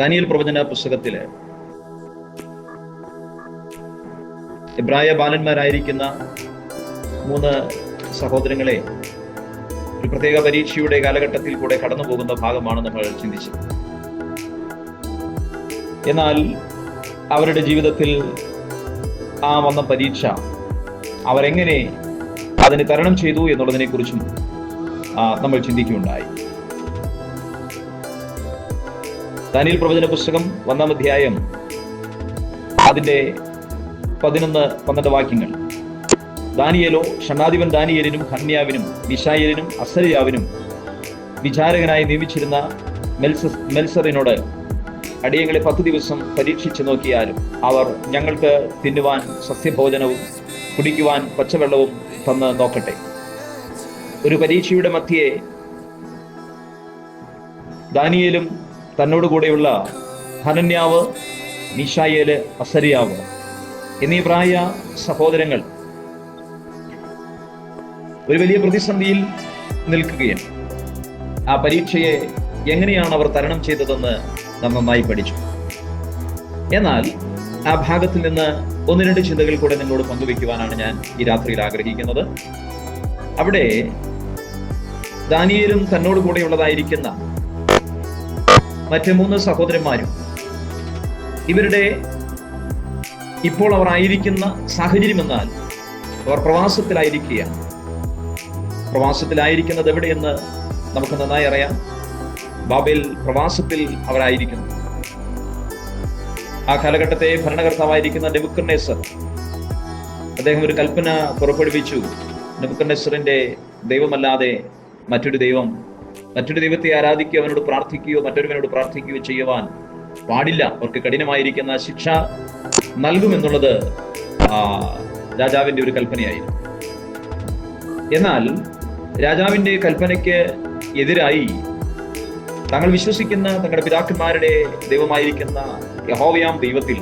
ദാനിയൽ പ്രവചന പുസ്തകത്തിലെ ഇബ്രായ ബാലന്മാരായിരിക്കുന്ന മൂന്ന് സഹോദരങ്ങളെ ഒരു പ്രത്യേക പരീക്ഷയുടെ കാലഘട്ടത്തിൽ കൂടെ കടന്നു പോകുന്ന ഭാഗമാണ് നമ്മൾ ചിന്തിച്ചത്. എന്നാൽ അവരുടെ ജീവിതത്തിൽ ആ വന്ന പരീക്ഷ അവരെങ്ങനെ അതിന് തരണം ചെയ്തു എന്നുള്ളതിനെ കുറിച്ചും നമ്മൾ ചിന്തിക്കുകയുണ്ടായി. ദാനിയൽ പ്രവചന പുസ്തകം ഒന്നാം അധ്യായം അതിന്റെ പതിനൊന്ന് പന്ത്രണ്ട് വാക്യങ്ങൾ. ദാനിയലോ ഷണ്ണാധിപൻ ദാനിയലിനും ഹന്യാവിനും മിഷായേലിനും അസരിയാവിനും വിചാരകനായി നിയമിച്ചിരുന്ന മെൽസ മെൽസറിനോട് അടിയങ്ങളെ പത്ത് ദിവസം പരീക്ഷിച്ചു നോക്കിയാലും അവർ ഞങ്ങൾക്ക് തിന്നുവാൻ സസ്യഭോജനവും കുടിക്കുവാൻ പച്ചവെള്ളവും തന്ന് നോക്കട്ടെ. ഒരു പരീക്ഷയുടെ മധ്യേ ദാനിയേലും തന്നോട് കൂടെയുള്ള ഹനന്യാവ് മിഷായേൽ അസരിയാവ് എന്നീ പ്രായ സഹോദരങ്ങൾ ഒരു വലിയ പ്രതിസന്ധിയിൽ നിൽക്കുകയാണ്. ആ പരീക്ഷയെ എങ്ങനെയാണ് അവർ തരണം ചെയ്തതെന്ന് നന്നായി പഠിച്ചു. എന്നാൽ ആ ഭാഗത്തിൽ നിന്ന് ഒന്ന് രണ്ട് ചിന്തകൾ കൂടെ നിങ്ങളോട് പങ്കുവെക്കുവാനാണ് ഞാൻ ഈ രാത്രിയിൽ ആഗ്രഹിക്കുന്നത്. അവിടെ ദാനിയേലും തന്നോട് കൂടെയുള്ളതായിരിക്കുന്ന മറ്റ് മൂന്ന് സഹോദരന്മാരും. ഇവരുടെ ഇപ്പോൾ അവർ ആയിരിക്കുന്ന സാഹചര്യം എന്നാൽ അവർ പ്രവാസത്തിലായിരിക്കുകയാണ്. പ്രവാസത്തിലായിരിക്കുന്നത് എവിടെയെന്ന് നമുക്ക് നന്നായി അറിയാം. ബാബേൽ പ്രവാസത്തിൽ അവരായിരിക്കുന്നു. ആ കാലഘട്ടത്തെ ഭരണകർത്താവായിരിക്കുന്ന നെബുക്കർണേസർ അദ്ദേഹം ഒരു കൽപ്പന പുറപ്പെടുവിച്ചു. നെബുക്കർണേസറിന്റെ ദൈവമല്ലാതെ മറ്റൊരു ദൈവം മറ്റൊരു ദൈവത്തെ ആരാധിക്കുകയോ അവനോട് പ്രാർത്ഥിക്കുകയോ മറ്റൊരുവനോട് പ്രാർത്ഥിക്കുകയോ ചെയ്യുവാൻ പാടില്ല. അവർക്ക് കഠിനമായിരിക്കുന്ന ശിക്ഷ നൽകുമെന്നുള്ളത് രാജാവിന്റെ ഒരു കൽപ്പനയായിരുന്നു. എന്നാൽ രാജാവിന്റെ കൽപ്പനയ്ക്ക് എതിരായി തങ്ങൾ വിശ്വസിക്കുന്ന തങ്ങളുടെ പിതാക്കന്മാരുടെ ദൈവമായിരിക്കുന്ന യഹോവയാം ദൈവത്തിൽ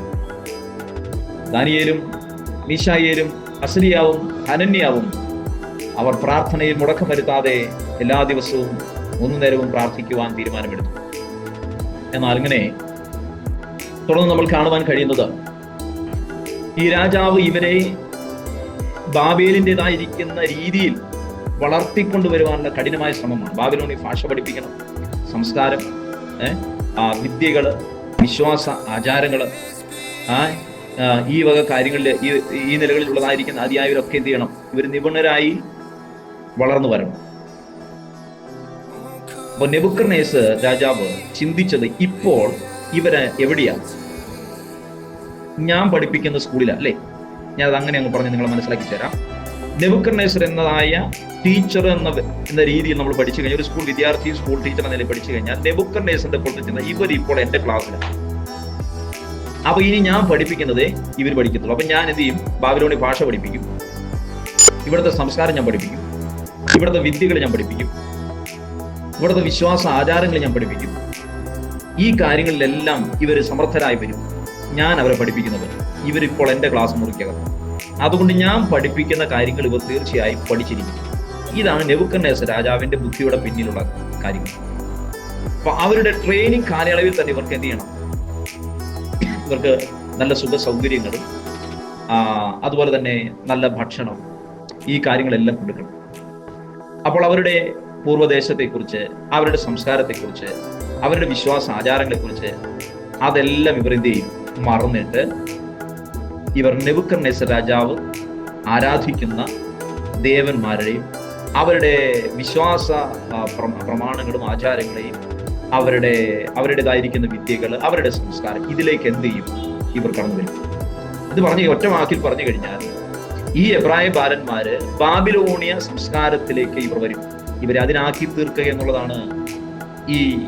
ദാനിയേലും മീശായേലും അസലിയാവും ഹനന്യാവും അവർ പ്രാർത്ഥനയിൽ മുടക്കം വരുത്താതെ എല്ലാ ദിവസവും മൂന്നു നേരവും പ്രാർത്ഥിക്കുവാൻ തീരുമാനമെടുത്തു. എന്നാൽ അങ്ങനെ തുടർന്ന് നമ്മൾ കാണുവാൻ കഴിയുന്നത് ഈ രാജാവ് ഇവരെ ബാബേലിന്റെതായിരിക്കുന്ന രീതിയിൽ വളർത്തിക്കൊണ്ടുവരുവാനുള്ള കഠിനമായ ശ്രമമാണ്. ബാബിലോണി ഭാഷ പഠിപ്പിക്കണം സംസ്കാരം വിദ്യകൾ വിശ്വാസ ആചാരങ്ങൾ ഈ വക കാര്യങ്ങളിൽ ഈ ഈ നിലകളിലുള്ളതായിരിക്കുന്ന അതിയായവരൊക്കെ എന്ത് ചെയ്യണം? ഇവർ നിപുണരായി വളർന്നു വരണം. അപ്പൊ നെബുക്കർണേസ് രാജാവ് ചിന്തിച്ചത് ഇപ്പോൾ ഇവർ എവിടെയാ? ഞാൻ പഠിപ്പിക്കുന്ന സ്കൂളിലാണ് അല്ലേ? ഞാൻ അത് അങ്ങനെ അങ്ങ് പറഞ്ഞ് നിങ്ങളെ മനസ്സിലാക്കി തരാം. നെബുക്കർണേസർ എന്നതായ ടീച്ചർ എന്ന എന്ന രീതിയിൽ നമ്മൾ പഠിച്ചു കഴിഞ്ഞാൽ ഒരു സ്കൂൾ വിദ്യാർത്ഥി സ്കൂൾ ടീച്ചർ എന്ന പഠിച്ചു കഴിഞ്ഞാൽ നെബുക്കർനേസറിന്റെ ചെന്ന ഇവർ ഇപ്പോൾ എന്റെ ക്ലാസ്സിലാണ് അപ്പൊ ഇനി ഞാൻ പഠിപ്പിക്കുന്നത് ഇവർ പഠിക്കത്തുള്ളൂ. അപ്പൊ ഞാൻ എന്ത് ചെയ്യും? ബാബിലോണി ഭാഷ പഠിപ്പിക്കും. ഇവിടുത്തെ സംസ്കാരം ഞാൻ പഠിപ്പിക്കും. ഇവിടുത്തെ വിദ്യകൾ ഞാൻ പഠിപ്പിക്കും. ഇവിടുത്തെ വിശ്വാസ ആചാരങ്ങൾ ഞാൻ പഠിപ്പിക്കും. ഈ കാര്യങ്ങളിലെല്ലാം ഇവർ സമർത്ഥരായി വരും. ഞാൻ അവരെ പഠിപ്പിക്കുന്നത്. ഇവരിപ്പോൾ എന്റെ ക്ലാസ് മുറിക്കകത്ത് അതുകൊണ്ട് ഞാൻ പഠിപ്പിക്കുന്ന കാര്യങ്ങൾ ഇവർ തീർച്ചയായും പഠിച്ചിരിക്കും. ഇതാണ് നെബുക്കന്നേസ് രാജാവിന്റെ ബുദ്ധിയുടെ പിന്നിലുള്ള കാര്യങ്ങൾ. അപ്പൊ അവരുടെ ട്രെയിനിങ് കാലയളവിൽ തന്നെ ഇവർക്ക് എന്ത് ചെയ്യണം? ഇവർക്ക് നല്ല സുഖ സൗകര്യങ്ങളും അതുപോലെ തന്നെ നല്ല ഭക്ഷണം ഈ കാര്യങ്ങളെല്ലാം കൊടുക്കണം. അപ്പോൾ അവരുടെ പൂർവദേശത്തെക്കുറിച്ച് അവരുടെ സംസ്കാരത്തെക്കുറിച്ച് അവരുടെ വിശ്വാസ ആചാരങ്ങളെക്കുറിച്ച് അതെല്ലാം ഇവർ എന്ത് ചെയ്യും? മറന്നിട്ട് ഇവർ നെബുക്കർനെസർ രാജാവ് ആരാധിക്കുന്ന ദേവന്മാരുടെയും അവരുടെ വിശ്വാസ പ്രമാണങ്ങളും ആചാരങ്ങളെയും അവരുടെ അവരുടേതായിരിക്കുന്ന വിദ്യകൾ അവരുടെ സംസ്കാരം ഇതിലേക്ക് എന്ത് ചെയ്യും? ഇവർ കടന്നു വരും. ഇത് പറഞ്ഞ ഒറ്റ വാക്കിൽ പറഞ്ഞു കഴിഞ്ഞാൽ ഈ എബ്രായ ബാലന്മാര് ബാബിലോണിയ സംസ്കാരത്തിലേക്ക് ഇവർ വരും. ഇവരെ അതിനാക്കി തീർക്കുക എന്നുള്ളതാണ് ഈ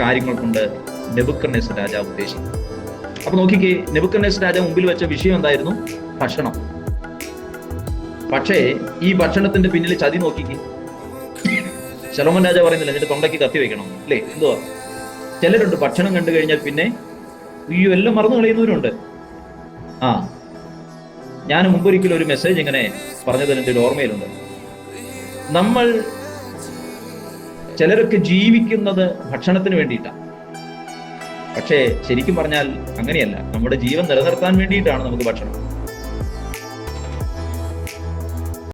കാര്യങ്ങൾ കൊണ്ട് നെബുക്കണ്ണേസ് രാജാവ് ഉദ്ദേശിക്കുന്നത്. അപ്പൊ നോക്കിക്കേ നെബുക്കണ്ണേസ് രാജാവ് മുമ്പിൽ വെച്ച വിഷയം എന്തായിരുന്നു? ഭക്ഷണം. പക്ഷേ ഈ ഭക്ഷണത്തിന്റെ പിന്നിൽ ചതി നോക്കിക്കേ. ശലോമൻ രാജ പറയുന്നില്ല എന്നിട്ട് തൊണ്ടയ്ക്ക് കത്തി വെക്കണം. അല്ലേ? എന്തുവാ? ചിലരുണ്ട് ഭക്ഷണം കണ്ടു കഴിഞ്ഞാൽ പിന്നെ അയ്യോ എല്ലാം മറന്നു കളയുന്നവരുണ്ട്. ആ. ഞാൻ മുമ്പൊരിക്കലും ഒരു മെസ്സേജ് ഇങ്ങനെ പറഞ്ഞതിന് എന്റെ ഓർമ്മയിലുണ്ട്. നമ്മൾ ചിലരൊക്കെ ജീവിക്കുന്നത് ഭക്ഷണത്തിന് വേണ്ടിയിട്ടാണ് പക്ഷേ ശരിക്കും പറഞ്ഞാൽ അങ്ങനെയല്ല. നമ്മുടെ ജീവൻ നിലനിർത്താൻ വേണ്ടിയിട്ടാണ് നമുക്ക് ഭക്ഷണം.